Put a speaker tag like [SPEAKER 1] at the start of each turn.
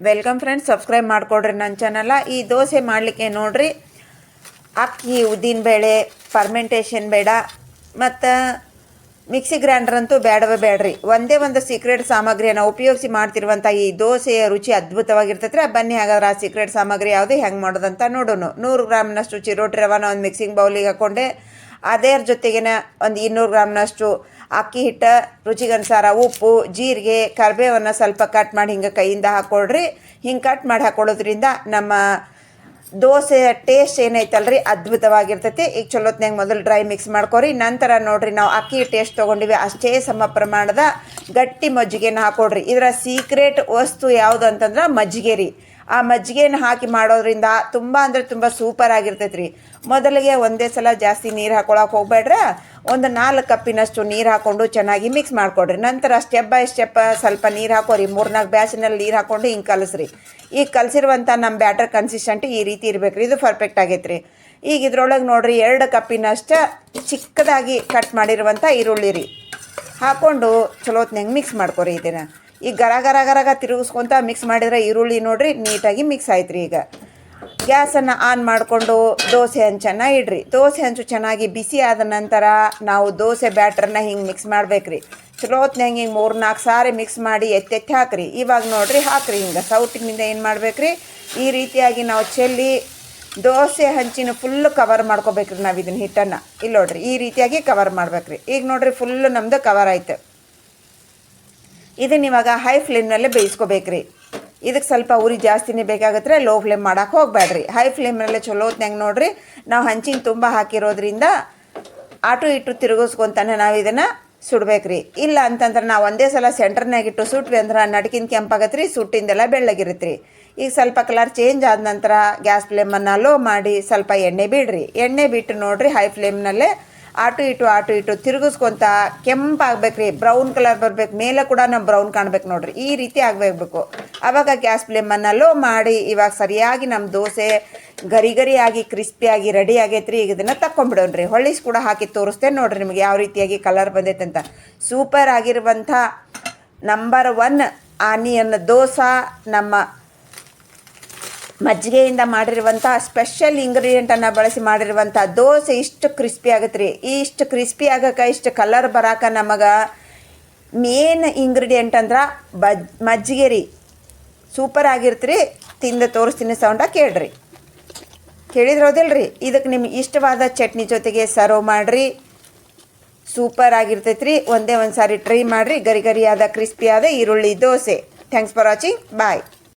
[SPEAKER 1] Welcome friends subscribe ಮಾಡಿಕೊಡ್ರಿ ನನ್ನ channel ಈ ದೋಸೆ ಮಾಡಲಿಕ್ಕೆ ನೋಡ್ರಿ. ಅಕ್ಕಿ ಉದ್ದಿನಬೇಳೆ ಫರ್ಮೆಂಟೇಷನ್ ಬೇಡ. ಮತ್ತು ಮಿಕ್ಸಿ ಗ್ರೈಂಡರ್ ಅಂತೂ ಬೇಡವೇ ಬೇಡ್ರಿ ಒಂದೇ ಒಂದು ಸೀಕ್ರೆಟ್ ಸಾಮಗ್ರಿಯನ್ನು ಉಪಯೋಗಿಸಿ ಮಾಡ್ತಿರುವಂಥ ಈ ದೋಸೆಯ ರುಚಿ ಅದ್ಭುತವಾಗಿರ್ತೈತ್ರಿ. ಬನ್ನಿ ಹಾಗಾದ್ರೆ ಆ ಸೀಕ್ರೆಟ್ ಸಾಮಗ್ರಿ ಯಾವುದು, ಹೆಂಗೆ ಮಾಡೋದಂತ ನೋಡೋಣ. ನೂರು ಗ್ರಾಮ್ನಷ್ಟು ಚಿರೋಟಿ ರವಾನ ಒಂದು ಮಿಕ್ಸಿಂಗ್ ಬೌಲಿಗೆ ಹಾಕ್ಕೊಂಡೆ ಅದರ ಜೊತೆಗಿನ ಒಂದು ಇನ್ನೂರು ಗ್ರಾಮ್ನಷ್ಟು ಅಕ್ಕಿ ಹಿಟ್ಟು, ರುಚಿಗನುಸಾರ ಉಪ್ಪು, ಜೀರಿಗೆ, ಕರಿಬೇವನ್ನು ಸ್ವಲ್ಪ ಕಟ್ ಮಾಡಿ ಹಿಂಗೆ ಕೈಯಿಂದ ಹಾಕ್ಕೊಳ್ರಿ ಹಿಂಗೆ ಕಟ್ ಮಾಡಿ ಹಾಕ್ಕೊಳ್ಳೋದ್ರಿಂದ ನಮ್ಮ ದೋಸೆ ಟೇಸ್ಟ್ ಏನೈತಲ್ರಿ? ಅದ್ಭುತವಾಗಿರ್ತೈತಿ. ಈಗ ಚಲೋತ್ನಾಗ ಮೊದಲು ಡ್ರೈ ಮಿಕ್ಸ್ ಮಾಡ್ಕೊರಿ. ನಂತರ ನೋಡ್ರಿ ನಾವು ಅಕ್ಕಿ ಟೇಸ್ಟ್ ತೊಗೊಂಡಿವಿ. ಅಷ್ಟೇ ಸಮ ಪ್ರಮಾಣದ ಗಟ್ಟಿ ಮಜ್ಜಿಗೆನ ಹಾಕೊಡ್ರಿ ಇದರ ಸೀಕ್ರೆಟ್ ವಸ್ತು ಯಾವುದು ಅಂತಂದ್ರೆ ಮಜ್ಜಿಗೆ ರೀ. ಆ ಮಜ್ಜಿಗೆನ ಹಾಕಿ ಮಾಡೋದ್ರಿಂದ ತುಂಬ ಅಂದರೆ ತುಂಬ ಸೂಪರ್ ಆಗಿರ್ತೈತೆ ರೀ ಮೊದಲಿಗೆ ಒಂದೇ ಸಲ ಜಾಸ್ತಿ ನೀರು ಹಾಕೊಳಕ್ಕೆ ಹೋಗ್ಬೇಡ್ರೆ, ಒಂದು ನಾಲ್ಕು ಕಪ್ಪಿನಷ್ಟು ನೀರು ಹಾಕ್ಕೊಂಡು ಚೆನ್ನಾಗಿ ಮಿಕ್ಸ್ ಮಾಡಿಕೊಡ್ರಿ. ನಂತರ ಸ್ಟೆಪ್ ಬೈ ಸ್ಟೆಪ್ ಸ್ವಲ್ಪ ನೀರು ಹಾಕೋರಿ ಮೂರ್ನಾಲ್ಕು ಬ್ಯಾಸಿನಲ್ಲಿ ನೀರು ಹಾಕ್ಕೊಂಡು ಹಿಂಗೆ ಕಲಸ್ರಿ. ಈಗ ಕಲಸಿರುವಂಥ ನಮ್ಮ ಬ್ಯಾಟರ್ ಕನ್ಸಿಸ್ಟೆಂಟ್ ಈ ರೀತಿ ಇರಬೇಕು ರೀ ಇದು ಪರ್ಫೆಕ್ಟ್ ಆಗೈತೆ ರೀ ಈಗ ಇದ್ರೊಳಗೆ ನೋಡ್ರಿ ಎರಡು ಕಪ್ಪಿನಷ್ಟು ಚಿಕ್ಕದಾಗಿ ಕಟ್ ಮಾಡಿರುವಂಥ ಈರುಳ್ಳಿ ರೀ. ಹಾಕ್ಕೊಂಡು ಚಲೋತ್ನಂಗೆ ಮಿಕ್ಸ್ ಮಾಡ್ಕೊರಿ ಇದನ್ನು. ಈಗ ಗರ ಗರ ಗರಗ ತಿರುಗಿಸ್ಕೊಂತ ಮಿಕ್ಸ್ ಮಾಡಿದ್ರೆ ಈರುಳ್ಳಿ ನೋಡ್ರಿ ನೀಟಾಗಿ ಮಿಕ್ಸ್ ಆಯ್ತು ಈಗ. ಗ್ಯಾಸನ್ನು ಆನ್ ಮಾಡಿಕೊಂಡು ದೋಸೆ ಹಂಚನ್ನ ಇಡ್ರಿ. ದೋಸೆ ಹಂಚು ಚೆನ್ನಾಗಿ ಬಿಸಿ ಆದ ನಂತರ ನಾವು ದೋಸೆ ಬ್ಯಾಟ್ರನ್ನ ಹಿಂಗೆ ಮಿಕ್ಸ್ ಮಾಡ್ಬೇಕ್ರಿ. ಚಲೋತ್ನಾಗ ಹಿಂಗೆ ಮೂರು ನಾಲ್ಕು ಸಾರಿ ಮಿಕ್ಸ್ ಮಾಡಿ ಎತ್ತೆತ್ತಿ ಹಾಕ್ರಿ. ಇವಾಗ ನೋಡ್ರಿ ಹಾಕ್ರಿ ಹಿಂಗೆ. ಸೌಟಿನಿಂದ ಏನು ಮಾಡ್ಬೇಕ್ರಿ? ಈ ರೀತಿಯಾಗಿ ನಾವು ಚೆಲ್ಲಿ ದೋಸೆ ಹಂಚಿನ ಫುಲ್ ಕವರ್ ಮಾಡ್ಕೋಬೇಕ್ರಿ ನಾವು ಇದನ್ನ ಹಿಟ್ಟನ್ನು. ಇಲ್ಲಿ ನೋಡ್ರಿ ಈ ರೀತಿಯಾಗಿ ಕವರ್ ಮಾಡ್ಬೇಕ್ರಿ. ಈಗ ನೋಡ್ರಿ ಫುಲ್ ನಮ್ಮದು ಕವರ್ ಆಯ್ತು. ಇದನ್ನ ಇವಾಗ ಹೈ ಫ್ಲೇಮ್ನಲ್ಲೇ ಬೇಯಿಸ್ಕೋಬೇಕ್ರಿ. ಇದಕ್ಕೆ ಸ್ವಲ್ಪ ಉರಿ ಜಾಸ್ತಿನೇ ಬೇಕಾಗತ್ತೆ ಲೋ ಫ್ಲೇಮ್ ಮಾಡೋಕ್ಕೆ ಹೋಗ್ಬೇಡ್ರಿ ಹೈ ಫ್ಲೇಮ್ನಲ್ಲೇ ಚಲೋ ಹೊತ್ನಾಗ ನೋಡ್ರಿ. ನಾವು ಹಂಚಿನ ತುಂಬ ಹಾಕಿರೋದ್ರಿಂದ ಆಟು ಇಟ್ಟು ತಿರುಗಿಸ್ಕೊಂತಾನೆ ನಾವು ಇದನ್ನು ಸುಡ್ಬೇಕ್ರಿ. ಇಲ್ಲ ಅಂತಂದ್ರೆ ನಾವು ಒಂದೇ ಸಲ ಸೆಂಟರ್ನಾಗ ಇಟ್ಟು ಸುಟ್ವಿ ಅಂದ್ರೆ ನಡ್ಕಿನ ಕೆಂಪಾಗತ್ತೆ ರೀ ಸುಟ್ಟಿಂದೆಲ್ಲ ಬೆಳ್ಳಗಿರುತ್ತೆ ರೀ ಈಗ ಸ್ವಲ್ಪ ಕಲರ್ ಚೇಂಜ್ ಆದ ನಂತರ ಗ್ಯಾಸ್ ಫ್ಲೇಮನ್ನು ಲೋ ಮಾಡಿ ಸ್ವಲ್ಪ ಎಣ್ಣೆ ಬಿಡ್ರಿ. ಎಣ್ಣೆ ಬಿಟ್ಟು ನೋಡ್ರಿ ಹೈ ಫ್ಲೇಮ್ನಲ್ಲೇ ಆಟು ಇಟ್ಟು ಆಟು ಇಟ್ಟು ತಿರುಗಿಸ್ಕೊಂತ ಕೆಂಪಾಗ್ಬೇಕು ರೀ ಬ್ರೌನ್ ಕಲರ್ ಬರ್ಬೇಕು, ಮೇಲೆ ಕೂಡ ನಾವು ಬ್ರೌನ್ ಕಾಣ್ಬೇಕು ನೋಡ್ರಿ, ಈ ರೀತಿ ಆಗಬೇಕು. ಅವಾಗ ಗ್ಯಾಸ್ ಫ್ಲೇಮನ್ನು ಲೋ ಮಾಡಿ, ಇವಾಗ ಸರಿಯಾಗಿ ನಮ್ಮ ದೋಸೆ ಗರಿ ಗರಿಯಾಗಿ ಕ್ರಿಸ್ಪಿಯಾಗಿ ರೆಡಿ ಆಗೈತ್ರಿ, ಈಗ ಇದನ್ನು ತಕ್ಕೊಂಬಿಡೋಣ್ರಿ. ಹೊಳ್ಳಿಸ್ ಕೂಡ ಹಾಕಿ ತೋರಿಸ್ತೇನೆ ನೋಡ್ರಿ ನಿಮಗೆ ಯಾವ ರೀತಿಯಾಗಿ ಕಲರ್ ಬಂದೈತೆ ಅಂತ. ಸೂಪರ್ ಆಗಿರುವಂಥ ನಂಬರ್ ಒನ್ ಆನಿಯನ್ ದೋಸೆ ನಮ್ಮ ಮಜ್ಜಿಗೆಯಿಂದ ಮಾಡಿರುವಂಥ ಸ್ಪೆಷಲ್ ಇಂಗ್ರೀಡಿಯೆಂಟನ್ನು ಬಳಸಿ ಮಾಡಿರುವಂಥ ದೋಸೆ ಇಷ್ಟು ಕ್ರಿಸ್ಪಿ ಆಗುತ್ತೆ ರೀ ಇಷ್ಟು ಕ್ರಿಸ್ಪಿ ಆಗಕ್ಕೆ ಇಷ್ಟು ಕಲರ್ ಬರಾಕ ನಮಗೆ ಮೇನ್ ಇಂಗ್ರೀಡಿಯೆಂಟ್ ಅಂದ್ರೆ ಬಜ್, ಮಜ್ಜಿಗೆ ರೀ. ಸೂಪರ್ ಆಗಿರ್ತೀರಿ. ತಿಂದು ತೋರಿಸ್ತೀನಿ ಸೌಂಡ ಕೇಳ್ರಿ. ಕೇಳಿದ್ರೌದಿಲ್ರಿ ಇದಕ್ಕೆ ನಿಮ್ಗೆ ಇಷ್ಟವಾದ ಚಟ್ನಿ ಜೊತೆಗೆ ಸರ್ವ್ ಮಾಡಿರಿ. ಸೂಪರ್ ಆಗಿರ್ತೈತೆ ರೀ ಒಂದೇ ಒಂದು ಸಾರಿ ಟ್ರೈ ಮಾಡಿರಿ. ಗರಿ ಗರಿಯಾದ ಕ್ರಿಸ್ಪಿಯಾದ ಈರುಳ್ಳಿ dosa. Thanks for watching bye